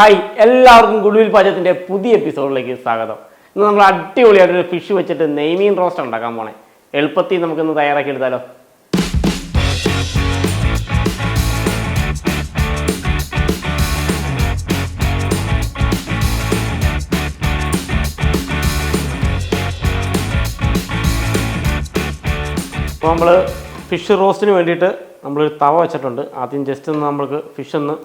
Hi എല്ലാവർക്കും goodwill പാചകത്തിന്റെ പുതിയ എപ്പിസോഡിലേക്ക് സ്വാഗതം. ഇന്ന് നമ്മൾ അടിപൊളിയായിട്ടൊരു ഫിഷ് വെച്ചിട്ട് നെയ്മീൻ റോസ്റ്റ് ഉണ്ടാക്കാൻ പോണേ. എളുപ്പത്തിൽ നമുക്കിന്ന് തയ്യാറാക്കി എടുത്താലോ? അപ്പോൾ നമ്മൾ ഫിഷ് റോസ്റ്റിന് വേണ്ടിയിട്ട് നമ്മളൊരു തവ വെച്ചിട്ടുണ്ട്. ആദ്യം ജസ്റ്റ് ഒന്ന് നമ്മൾക്ക് ഫിഷ് ഒന്ന്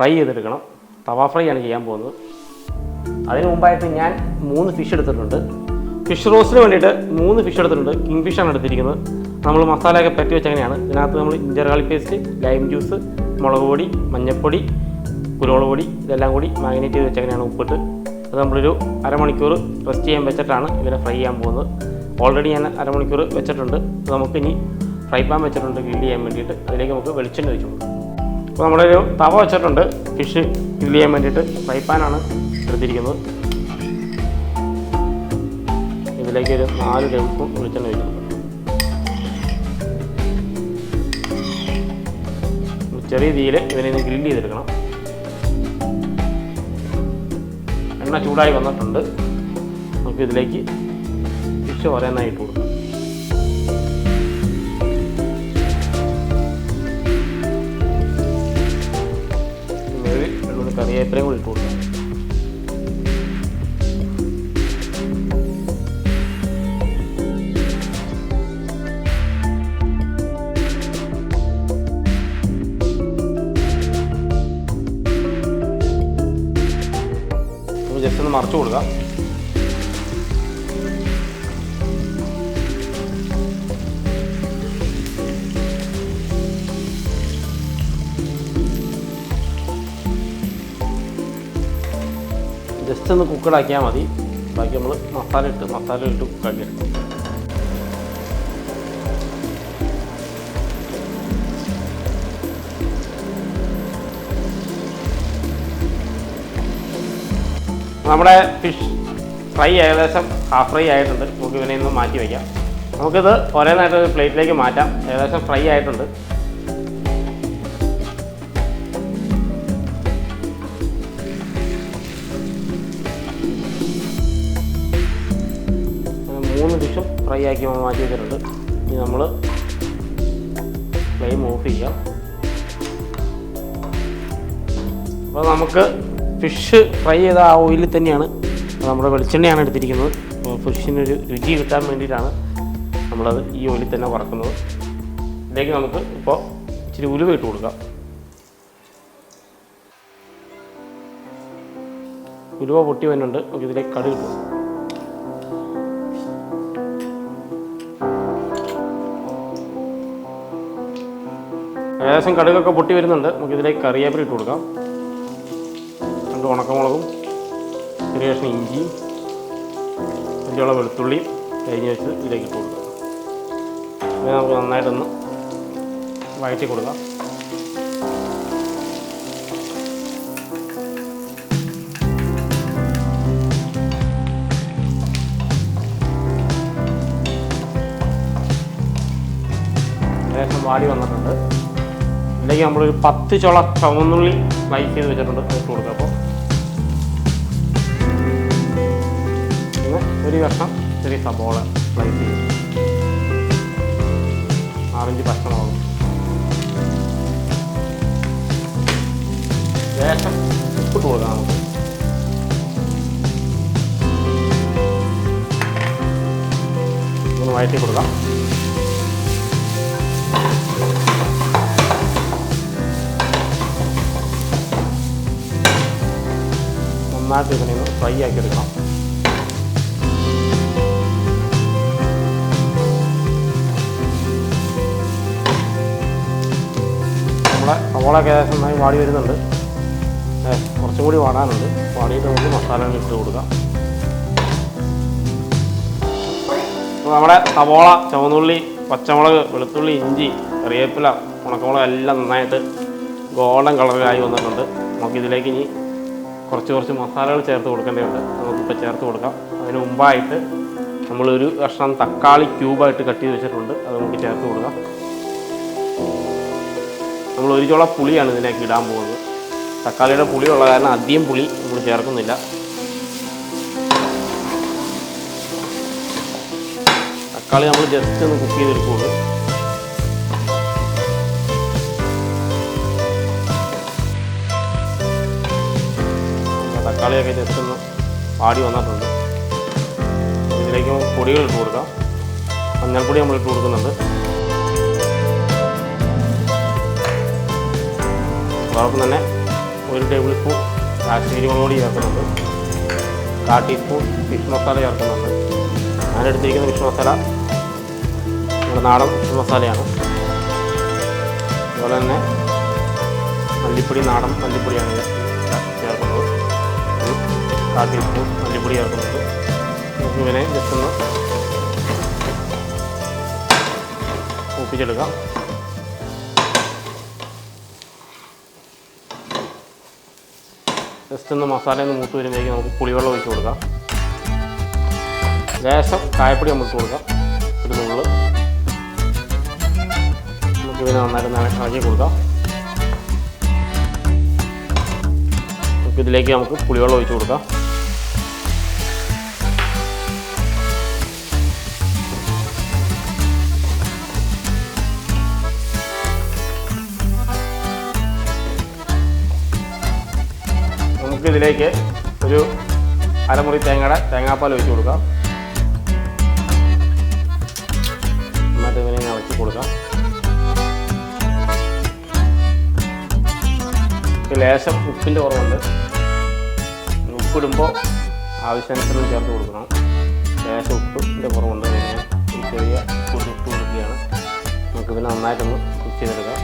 ഫ്രൈ ചെയ്തെടുക്കണം. തവ ഫ്രൈ ആണ് ചെയ്യാൻ പോകുന്നത്. അതിന് മുമ്പായിട്ട് ഞാൻ മൂന്ന് ഫിഷ് എടുത്തിട്ടുണ്ട്. ഫിഷ് റോസ്റ്റിന് വേണ്ടിയിട്ട് മൂന്ന് ഫിഷ് എടുത്തിട്ടുണ്ട്. കിങ് ഫിഷാണ് എടുത്തിരിക്കുന്നത്. നമ്മൾ മസാലയൊക്കെ പറ്റി വെച്ചങ്ങനെയാണ്. ഇതിനകത്ത് നമ്മൾ ഇഞ്ചർകാളി പേസ്റ്റ് ലൈം ജ്യൂസ് മുളക് പൊടി മഞ്ഞൾപ്പൊടി കുരുമുളക് പൊടി ഇതെല്ലാം കൂടി മാഗ്നേറ്റ് ചെയ്ത് വെച്ചങ്ങനെയാണ് ഉപ്പിട്ട്. അത് നമ്മളൊരു അരമണിക്കൂർ റെസ്റ്റ് ചെയ്യാൻ വെച്ചിട്ടാണ് ഇതിനെ ഫ്രൈ ചെയ്യാൻ പോകുന്നത്. ഓൾറെഡി ഞാൻ അരമണിക്കൂർ വെച്ചിട്ടുണ്ട്. നമുക്ക് ഇനി ഫ്രൈ പാൻ വെച്ചിട്ടുണ്ട് ഗ്രില്ല് ചെയ്യാൻ വേണ്ടിയിട്ട്. അതിലേക്ക് നമുക്ക് വെളിച്ചെണ്ണ ഒഴിച്ചു കൊടുക്കാം. അപ്പോൾ നമ്മളൊരു തവ വെച്ചിട്ടുണ്ട്. ഫിഷ് ഗ്രില്ല് ചെയ്യാൻ വേണ്ടിയിട്ട് ഫ്രൈ പാനാണ് എടുത്തിരിക്കുന്നത്. ഇതിലേക്ക് ഒരു നാല് ടേബിൾ വെളിച്ചെണ്ണ ഒഴിക്കുന്നു ചെറിയ തീയിൽ ഇതിനെ ഗ്രില്ല് ചെയ്തെടുക്കണം. എണ്ണ ചൂടായി വന്നിട്ടുണ്ട്. നമുക്ക് ഇതിലേക്ക് ഫിഷ് ഓരോന്നായിട്ട് കൊടുക്കാം. കറിവേപ്പിലയും കൂടി ഇട്ട് കൊടുക്കാം ജസ്റ്റ് ഒന്ന് മറച്ചു കൊടുക്കാം. ജസ്റ്റ് ഒന്ന് കുക്കടാക്കിയാൽ മതി. ബാക്കി നമ്മൾ മസാല ഇട്ട് മസാല ഇട്ട് കുക്കാക്കി എടുക്കും. നമ്മുടെ ഫിഷ് ഫ്രൈ ഏകദേശം ഹാഫ് ഫ്രൈ ആയിട്ടുണ്ട്. നമുക്ക് ഇവനെ ഒന്ന് മാറ്റി വയ്ക്കാം. നമുക്കിത് ഒരേന്നായിട്ട് ഒരു പ്ലേറ്റിലേക്ക് മാറ്റാം. ഏകദേശം ഫ്രൈ ആയിട്ടുണ്ട്. മൂന്ന് ഡിഷും ഫ്രൈ ആക്കി മാറ്റി വെച്ചിട്ടുണ്ട്. ഇനി നമ്മൾ ഫ്ലെയിം ഓഫ് ചെയ്യാം. അപ്പോൾ നമുക്ക് ഫിഷ് ഫ്രൈ ചെയ്ത ആ ഓയിലിൽ തന്നെയാണ് നമ്മുടെ വെളിച്ചെണ്ണയാണ് എടുത്തിരിക്കുന്നത്. അപ്പോൾ ഫിഷിനൊരു രുചി കിട്ടാൻ വേണ്ടിയിട്ടാണ് നമ്മളത് ഈ ഓയിലിൽ തന്നെ വറക്കുന്നത്. ഇതിലേക്ക് നമുക്ക് ഇപ്പോൾ ഇച്ചിരി ഉലുവ ഇട്ട് കൊടുക്കാം. ഉലുവ പൊട്ടി വരുന്നുണ്ട് നമുക്ക് ഇതിലേക്ക് കടുക് ഏകദേശം കടുകൊക്കെ പൊട്ടി വരുന്നുണ്ട്. നമുക്ക് ഇതിലേക്ക് കറിവേപ്പില ഇട്ട് കൊടുക്കാം. രണ്ട് ഉണക്കമുളകും ചെറിയ കഷ്ണം ഇഞ്ചിയും അഞ്ചോളം വെളുത്തുള്ളിയും കഴിഞ്ഞ് വെച്ച് ഇതിലേക്ക് ഇട്ട് കൊടുക്കാം. ഇത് നമുക്ക് നന്നായിട്ടൊന്ന് വഴറ്റി കൊടുക്കാം. ഏകദേശം വാടി വന്നിട്ടുണ്ട്. ഇതിലേക്ക് നമ്മളൊരു പത്ത് ചുള ചുവന്നുള്ളി സ്ലൈസ് ചെയ്ത് വെച്ചിട്ടുണ്ട് അത് ഇട്ട് കൊടുക്കുക അപ്പോൾ. പിന്നെ ഒരു കഷ്ണം ചെറിയ സബോള സ്ലൈസ് ചെയ്ത്. ആറഞ്ച് ഭക്ഷണമാകും ശേഷം ഉപ്പിട്ട് കൊടുക്കാം നമുക്ക്. ഒന്ന് വഴറ്റി കൊടുക്കാം. നന്നായിട്ട് ഇതിനെ ഫ്രൈ ആക്കി എടുക്കണം. നമ്മളെ സവോളൊക്കെ ഏകദേശം നന്നായി വാടി വരുന്നുണ്ട്. കുറച്ചും കൂടി വാടാനുണ്ട്. വാടിയിട്ട് നമുക്ക് മസാലകൾ ഇട്ട് കൊടുക്കാം. അപ്പോൾ നമ്മുടെ സവോള ചുവന്നുള്ളി പച്ചമുളക് വെളുത്തുള്ളി ഇഞ്ചി കറിവേപ്പില ഉണക്കമുളക് എല്ലാം നന്നായിട്ട് ഗോൾഡൻ കളറിലായി വന്നിട്ടുണ്ട്. നമുക്കിതിലേക്ക് ഇനി കുറച്ച് കുറച്ച് മസാലകൾ ചേർത്ത് കൊടുക്കേണ്ടതുണ്ട്. നമുക്കിപ്പോൾ ചേർത്ത് കൊടുക്കാം. അതിന് മുമ്പായിട്ട് നമ്മളൊരു കഷ്ണം തക്കാളി ക്യൂബായിട്ട് കട്ട് ചെയ്ത് വെച്ചിട്ടുണ്ട്. അത് നമുക്ക് ചേർത്ത് കൊടുക്കാം. നമ്മൾ ഒരു ചോള പുളിയാണ് ഇതിനേക്ക് ഇടാൻ പോകുന്നത്. തക്കാളിയുടെ ഉള്ള കാരണം അധികം പുളി നമ്മൾ ചേർക്കുന്നില്ല. തക്കാളി നമ്മൾ ജസ്റ്റ് ഒന്ന് കുക്ക് ചെയ്തെടുക്കുകയുള്ളൂ തക്കാളിയൊക്കെ ജസ്റ്റ് ഒന്ന് പാടി വന്നിട്ടുണ്ട്. ഇതിലേക്ക് പൊടികൾ ഇട്ട് കൊടുക്കാം. മഞ്ഞൾപ്പൊടി നമ്മൾ ഇട്ട് കൊടുക്കുന്നുണ്ട്. അതോടൊപ്പം തന്നെ ഒരു ടേബിൾ സ്പൂൺ കാശ്മീരി മുളക് പൊടി ചേർക്കുന്നുണ്ട്. കാ ടീസ്പൂൺ ഫിഷ് മസാല ചേർക്കുന്നുണ്ട്. ഞാൻ എടുത്തിരിക്കുന്ന ഫിഷ് മസാല നമ്മുടെ നാടൻ ഫിഷ് മസാലയാണ് അതുപോലെ തന്നെ മല്ലിപ്പൊടി നാടൻ മല്ലിപ്പൊടിയാണ് ചേർക്കുന്നത്. കാ ടീസ്പൂൺ മല്ലിപ്പൊടി ചേർക്കുന്നുണ്ട് നമുക്ക് ജസ്റ്റ് ഒന്ന് ഒപ്പിച്ചെടുക്കാം. ജസ്റ്റ് ഒന്ന് മസാല ഒന്ന് മൂത്ത് വരുമ്പോഴേക്കും നമുക്ക് പുളിവെള്ളം ഒഴിച്ച് കൊടുക്കാം. ലേശം കായപ്പൊടി നമുക്ക് കൊടുക്കാം. ഒരു നുള്ള്. നമുക്ക് ഇതിനെ നന്നായിട്ട് നന- ഇളക്കി കൊടുക്കാം. നമുക്ക് ഇതിലേക്ക് നമുക്ക് പുളിവെള്ളം ഒഴിച്ച് കൊടുക്കാം. ഇതിലേക്ക് ഒരു അരമുറി തേങ്ങയുടെ തേങ്ങാപ്പാൽ ഒഴിച്ച് കൊടുക്കാം. എന്നിട്ട് ഇങ്ങനെ ഇളക്കി കൊടുക്കാം. ലേശം ഉപ്പിന്റെ കുറവുണ്ട്. ഉപ്പിടുമ്പോൾ ആവശ്യാനുസരണം ചേർത്ത് കൊടുക്കണം. ലേശം ഉപ്പിന്റെ കുറവുണ്ട്. ഒരു ചെറിയ ഉപ്പ് കൊടുക്കുകയാണ്. നമുക്ക് ഇതിനെ നന്നായിട്ടൊന്ന് കുക്ക് ചെയ്തെടുക്കാം.